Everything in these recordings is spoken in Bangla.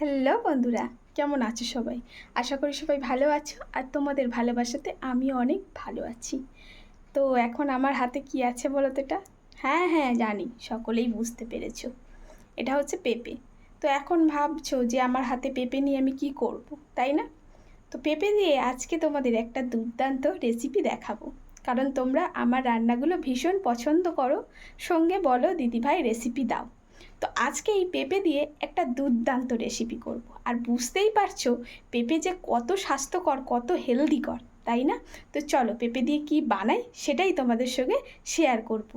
হ্যালো বন্ধুরা, কেমন আছো সবাই? আশা করি সবাই ভালো আছো আর তোমাদের ভালোবাসাতে আমি অনেক ভালো আছি। তো এখন আমার হাতে কি আছে বলো তো এটা? হ্যাঁ হ্যাঁ জানি, সকলেই বুঝতে পেরেছ। এটা হচ্ছে পেঁপে। তো এখন ভাবছ যে আমার হাতে পেঁপে নিয়ে আমি কি করব, তাই না? তো পেঁপে দিয়ে আজকে তোমাদের একটা দুর্দান্ত রেসিপি দেখাবো। কারণ তোমরা আমার রান্নাগুলো ভীষণ পছন্দ করো। সঙ্গে বলো দিদিভাই রেসিপি দাও। তো আজকে এই পেঁপে দিয়ে একটা দুর্দান্ত রেসিপি করব। আর বুঝতেই পারছ, পেঁপে যে কত স্বাস্থ্যকর, কত হেলদিকর তাই না? তো চলো পেঁপে দিয়ে কি বানাই সেটাই তোমাদের সঙ্গে শেয়ার করব।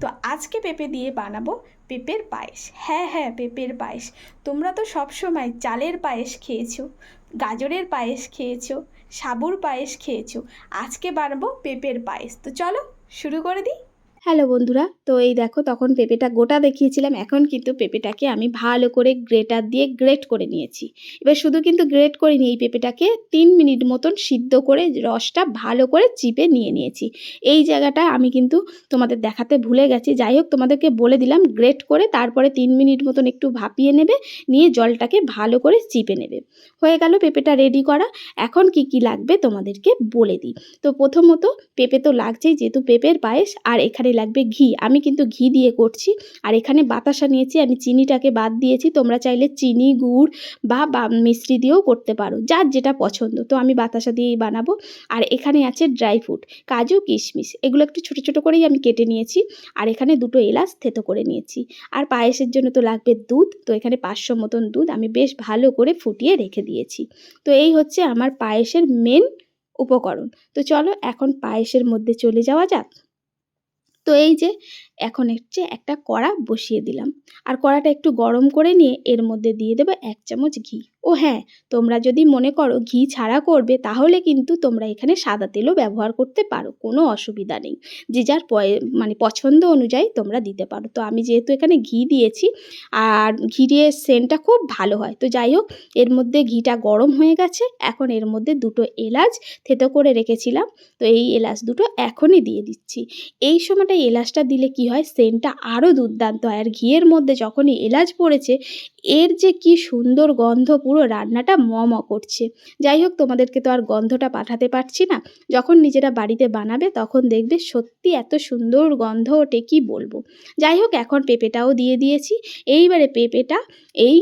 তো আজকে পেঁপে দিয়ে বানাবো পেঁপের পায়েস। হ্যাঁ হ্যাঁ পেঁপের পায়েস। তোমরা তো সবসময় চালের পায়েস খেয়েছো, গাজরের পায়েস খেয়েছো, সাবুর পায়েস খেয়েছো। আজকে বানাবো পেঁপের পায়েস। তো চলো শুরু করে দিই। হ্যালো বন্ধুরা, তো এই দেখো তখন পেঁপেটা গোটা দেখিয়েছিলাম, এখন কিন্তু পেঁপেটাকে আমি ভালো করে গ্রেটার দিয়ে গ্রেট করে নিয়েছি। এবার শুধু কিন্তু গ্রেট করিনি, এই পেঁপেটাকে তিন মিনিট মতন সিদ্ধ করে রসটা ভালো করে চিপে নিয়ে নিয়েছি। এই জায়গাটা আমি কিন্তু তোমাদের দেখাতে ভুলে গেছি, যাই হোক তোমাদেরকে বলে দিলাম গ্রেট করে তারপরে তিন মিনিট মতন একটু ভাপিয়ে নেবে, নিয়ে জলটাকে ভালো করে চিপে নেবে। হয়ে গেল পেঁপেটা রেডি করা, এখন কি কি লাগবে তোমাদেরকে বলে দিই। তো প্রথমত পেঁপে তো লাগছেই, যেহেতু পেঁপের পায়েস, আর এখানে লাগবে ঘি। আমি কিন্তু ঘি দিয়ে করছি। আর এখানে বাতাসা নিয়েছি, আমি চিনিটাকে বাদ দিয়েছি। তোমরা চাইলে চিনি, গুড় বা মিষ্টি দিয়েও করতে পারো, যার যেটা পছন্দ। তো আমি বাতাসা দিয়েই বানাবো। আর এখানে আছে ড্রাই ফ্রুট, কাজু, কিশমিশ, এগুলো একটু ছোটো ছোটো করেই আমি কেটে নিয়েছি। আর এখানে দুটো এলাচ থেতো করে নিয়েছি। আর পায়েসের জন্য তো লাগবে দুধ, তো এখানে পাঁচশো মতন দুধ আমি বেশ ভালো করে ফুটিয়ে রেখে দিয়েছি। তো এই হচ্ছে আমার পায়েসের মেন উপকরণ। তো চলো এখন পায়েসের মধ্যে চলে যাওয়া যাক। তো এই যে এখন হচ্ছে একটা কড়া বসিয়ে দিলাম। আর কড়াটা একটু গরম করে নিয়ে এর মধ্যে দিয়ে দেবো এক চামচ ঘি। ও হ্যাঁ তোমরা যদি মনে করো ঘি ছাড়া করবে, তাহলে কিন্তু তোমরা এখানে সাদা তেলও ব্যবহার করতে পারো, কোনো অসুবিধা নেই। যে যার মানে পছন্দ অনুযায়ী তোমরা দিতে পারো। তো আমি যেহেতু এখানে ঘি দিয়েছি, আর ঘি দিয়ে সেন্টটা খুব ভালো হয়। তো যাই হোক, এর মধ্যে ঘিটা গরম হয়ে গেছে। এখন এর মধ্যে দুটো এলাচ থেতো করে রেখেছিলাম। তো এই এলাচ দুটো এখনই দিয়ে দিচ্ছি। এই সময়টা এলাচটা দিলে কি হয়, সেন্টটা আরও দুর্দান্ত হয়। আর ঘিয়ের মধ্যে যখনই এলাচ পড়েছে, এর যে কি সুন্দর গন্ধ, পুরো রান্নাটা ম ম করছে। যাই হোক, তোমাদেরকে তো আর গন্ধটা পাঠাতে পারছি না। যখন নিজেরা বাড়িতে বানাবে, তখন দেখবে সত্যি এত সুন্দর গন্ধ ওঠে কী বলব? যাই হোক, এখন পেঁপেটাও দিয়ে দিয়েছি। এইবারে পেঁপেটা এই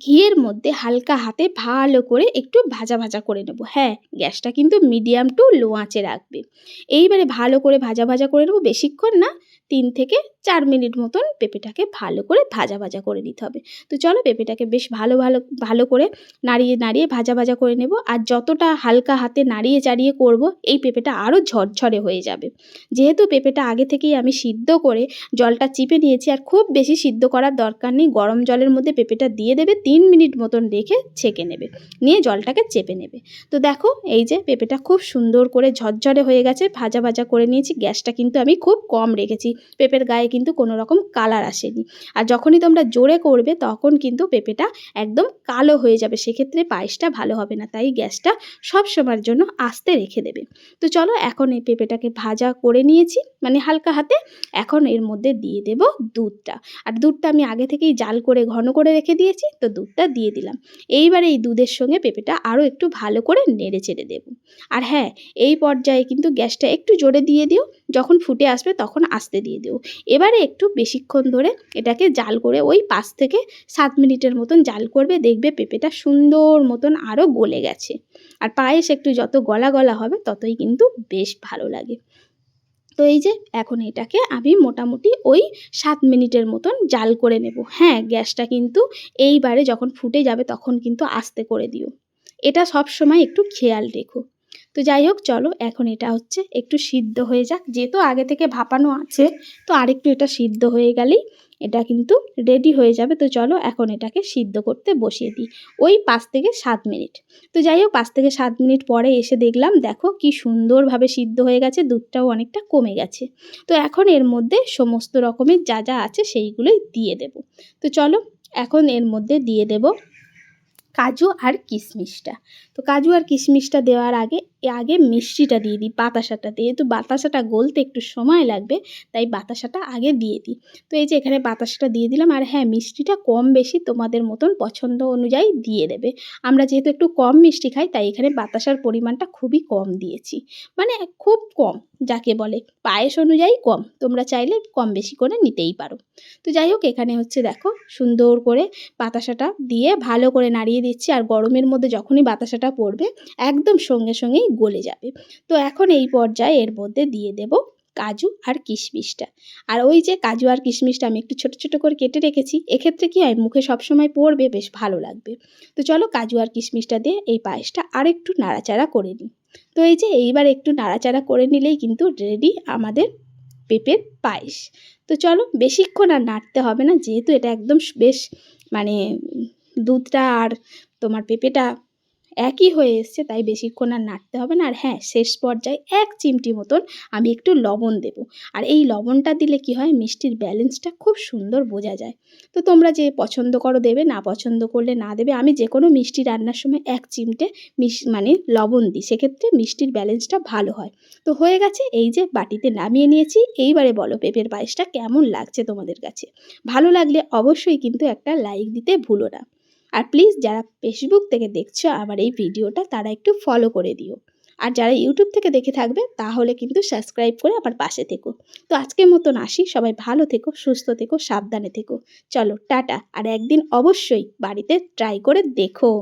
ঘিয়ের মধ্যে হালকা হাতে ভালো করে একটু ভাজা ভাজা করে নেব। হ্যাঁ গ্যাসটা কিন্তু মিডিয়াম টু লো আঁচে রাখবে। এইবারে ভালো করে ভাজা ভাজা করে নেব, বেশিক্ষণ না তিন থেকে চার মিনিট মতন পেঁপেটাকে ভালো করে ভাজা ভাজা করে নিতে হবে। তো চলো পেঁপেটাকে বেশ ভালো ভালো ভালো করে নাড়িয়ে নাড়িয়ে ভাজা ভাজা করে নেব। আর যতটা হালকা হাতে নাড়িয়ে, চাড়িয়ে করব, এই পেঁপেটা আরও ঝরঝরে হয়ে যাবে। যেহেতু পেঁপেটা আগে থেকেই আমি সিদ্ধ করে জলটা চিপে নিয়েছি, আর খুব বেশি সিদ্ধ করার দরকার নেই, গরম জলের মধ্যে পেঁপেটা দিয়ে দেবে, তিন মিনিট মতন রেখে ছেঁকে নেবে, নিয়ে জলটাকে চেপে নেবে। তো দেখো, এই যে পেঁপেটা খুব সুন্দর করে ঝরঝরে হয়ে গেছে, ভাজা ভাজা করে নিয়েছি, গ্যাসটা কিন্তু আমি খুব কম রেখেছি। পেঁপের গায়ে কিন্তু কোনো রকম কালার আসেনি। আর যখনই তোমরা জোরে করবে, তখন কিন্তু পেঁপেটা একদম কালো হয়ে যাবে। সেক্ষেত্রে পায়েসটা ভালো হবে না, তাই গ্যাসটা সব সময়ের জন্য আস্তে রেখে দেবে। তো চলো, এখন এই পেঁপেটাকে ভাজা করে নিয়েছি মানে হালকা হাতে। এখন এর মধ্যে দিয়ে দেব দুধটা। আর দুধটা আমি আগে থেকেই জাল করে, ঘন করে রেখে দিয়েছি, তো দুধটা দিয়ে দিলাম। এইবার এই দুধের সঙ্গে পেঁপেটা আরও একটু ভালো করে নেড়ে চেড়ে দেবো। আর হ্যাঁ এই পর্যায়ে কিন্তু গ্যাসটা একটু জোরে দিয়ে দিও। যখন ফুটে আসবে তখন আস্তে দিয়ে দিও এবারে একটু বেশিক্ষণ ধরে এটাকে জাল করে ওই পাঁচ থেকে সাত মিনিটের মতন জাল করবে, দেখবে পেঁপেটা সুন্দর মতন আরও গলে গেছে। আর পায়েস একটু যত গলা গলা হবে ততই কিন্তু বেশ ভালো লাগে। তো এই যে এখন এটাকে আমি মোটামুটি ওই সাত মিনিটের মতন জাল করে নেব। হ্যাঁ গ্যাসটা কিন্তু এইবারে যখন ফুটে যাবে তখন কিন্তু আস্তে করে দিও। এটা সব সময় একটু খেয়াল রেখো। তো যাই হোক, চলো এখন এটা হচ্ছে একটু সিদ্ধ হয়ে যাক। যেহেতু আগে থেকে ভাপানো আছে, তো আরেকটু এটা সিদ্ধ হয়ে গেলেই এটা কিন্তু রেডি হয়ে যাবে। তো চলো এখন এটাকে সিদ্ধ করতে বসিয়ে দিই ওই পাঁচ থেকে সাত মিনিট। তো যাই হোক, পাঁচ থেকে সাত মিনিট পরে এসে দেখলাম, দেখো কি সুন্দরভাবে সিদ্ধ হয়ে গেছে, দুধটাও অনেকটা কমে গেছে। তো এখন এর মধ্যে সমস্ত রকমের যা যা আছে সেইগুলোই দিয়ে দেব। তো চলো এখন এর মধ্যে দিয়ে দেব কাজু আর কিশমিশটা। তো কাজু আর কিশমিশটা দেওয়ার আগে আগে মিষ্টিটা দিয়ে দিই, বাতাসাটা। যেহেতু বাতাসাটা গলতে একটু সময় লাগবে, তাই বাতাসাটা আগে দিয়ে দিই। তো এই যে এখানে বাতাসাটা দিয়ে দিলাম, আর হ্যাঁ মিষ্টিটা কম বেশি তোমাদের মতন পছন্দ অনুযায়ী দিয়ে দেবে। আমরা যেহেতু একটু কম মিষ্টি খাই, তাই এখানে বাতাসার পরিমাণটা খুবই কম দিয়েছি। মানে খুব কম, যাকে বলে। পায়েস অনুযায়ী কম, তোমরা চাইলে কম বেশি করে নিতেই পারো। তো যাই হোক, এখানে হচ্ছে দেখো সুন্দর করে বাতাসাটা দিয়ে ভালো করে নাড়িয়ে দিচ্ছি আর গরমের মধ্যে যখনই বাতাসাটা পড়বে, একদম সঙ্গে সঙ্গেই গলে যাবে। তো এখন এই পর্যায়ে এর মধ্যে দিয়ে দেব কাজু আর কিশমিশটা। আর ওই যে কাজু আর কিশমিশটা আমি একটু ছোট ছোট করে কেটে রেখেছি, এক্ষেত্রে কী হয়, মুখে সবসময় পড়বে, বেশ ভালো লাগবে। তো চলো কাজু আর কিশমিশটা দিয়ে এই পায়েসটা আর একটু নাড়াচাড়া করে নিই। তো এই যে এইবার একটু নাড়াচাড়া করে নিলেই কিন্তু রেডি আমাদের পেঁপের পায়েস। তো চলো বেশিক্ষণ আর নাড়তে হবে না, যেহেতু এটা একদম বেশ মানে দুধটা আর তোমার পেঁপেটা একই হয়ে এসছে, তাই বেশিক্ষণ আর নাড়তে হবে না। আর হ্যাঁ শেষ পর্যায়ে এক চিমটি মতন আমি একটু লবণ দেব। আর এই লবণটা দিলে কি হয়, মিষ্টির ব্যালেন্সটা খুব সুন্দর বোঝা যায়। তো তোমরা যে পছন্দ করো দেবে, না পছন্দ করলে না দেবে, আমি যে কোনো মিষ্টি রান্নার সময় এক চিমটে মিশ মানে লবণ দিই। সেক্ষেত্রে মিষ্টির ব্যালেন্সটা ভালো হয়। তো হয়ে গেছে, এই যে বাটিতে নামিয়ে নিয়েছি। এইবারে বলো পেঁপের পায়েসটা কেমন লাগছে তোমাদের কাছে? ভালো লাগলে অবশ্যই কিন্তু একটা লাইক দিতে ভুলো না। আর প্লিজ যারা ফেসবুক থেকে দেখছ আমার এই ভিডিওটা, তারা একটু ফলো করে দিও। আর যারা ইউটিউব থেকে দেখে থাকবে, তাহলে কিন্তু সাবস্ক্রাইব করে আমার পাশে থেকো। তো আজকের মতন আসি। সবাই ভালো থেকো, সুস্থ থেকো, সাবধানে থেকো। চলো, টাটা। আর একদিন অবশ্যই বাড়িতে ট্রাই করে দেখো।